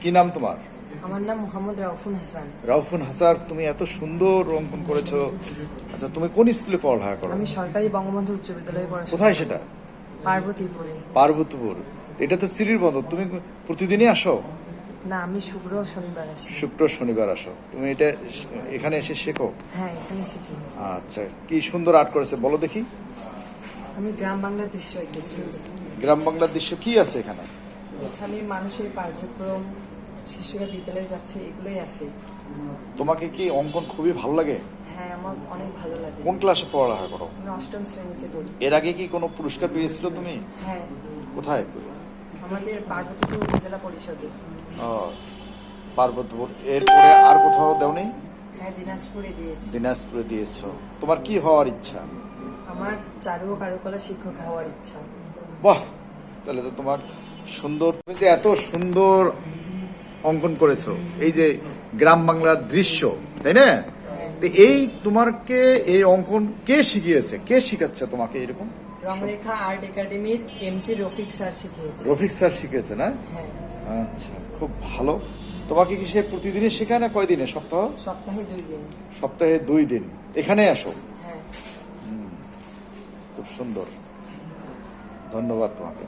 কি নাম তোমার? আমার নাম মোহাম্মদ রাউফুন হাসান। রাউফুন হাসান তুমি এত সুন্দর অঙ্কন করেছ। আচ্ছা তুমি কোন স্কুলে পড়ালেখা করো? আমি সরকারি বঙ্গবন্ধু উচ্চ বিদ্যালয়ে পড়াশোনা কোথায় সেটা? পার্বতীপুরে। পার্বতীপুর। এটা তো সিঁড়ির বন্ধ। তুমি প্রতিদিনই আসো? না আমি শুক্র শনিবার আসি। শুক্র শনিবার আসো। তুমি এটা এখানে এসে শেখো? হ্যাঁ এখানে শিখি। আচ্ছা কি সুন্দর আর্ট করেছে বলো দেখি। আমি গ্রাম বাংলার দৃশ্য এঁকেছি। গ্রাম বাংলার দৃশ্য কি আছে এখানে? এখানে মানুষের কার্যক্রম শিশুরা বিদ্যালয়ে যাচ্ছে এগুলোই আছে। তোমাকে কি অঙ্কন খুবই ভালো লাগে? হ্যাঁ আমার অনেক ভালো লাগে। কোন ক্লাসে পড়ালেখা করো? আমি অষ্টম শ্রেণীতে পড়ি। এর আগে কি কোনো পুরস্কার পেয়েছিল তুমি? হ্যাঁ। কোথায়? আমাদের পার্বতীপুর উপজেলা পরিষদে। ও, পার্বতীপুর। এরপরে আর কোথাও দেওনি? হ্যাঁ দিনাজপুরে দিয়েছি। দিনাজপুরে দিয়েছ। তোমার কি হওয়ার ইচ্ছা? আমার চারু ও কারুকলা শিক্ষক হওয়ার ইচ্ছা। বাহ! তাহলে তো তোমার সুন্দর। তুমি যে এত সুন্দর অঙ্কন করেছ এই যে গ্রাম বাংলার দৃশ্য তাই না? এই তোমাকে এই অঙ্কন কে শিখিয়েছে? কে শিখাচ্ছে তোমাকে এরকম? রংরেখা আর্ট একাডেমির এম রফিক স্যার শিখিয়েছে। রফিক স্যার শিখিয়েছে না? হ্যাঁ। আচ্ছা খুব ভালো। তোমাকে কি সে প্রতিদিনই শেখায় না কয়দিনে? সপ্তাহ? সপ্তাহে দুই দিন। সপ্তাহে দুই দিন। এখানে আসো। হ্যাঁ। খুব সুন্দর। ধন্যবাদ তোমাকে।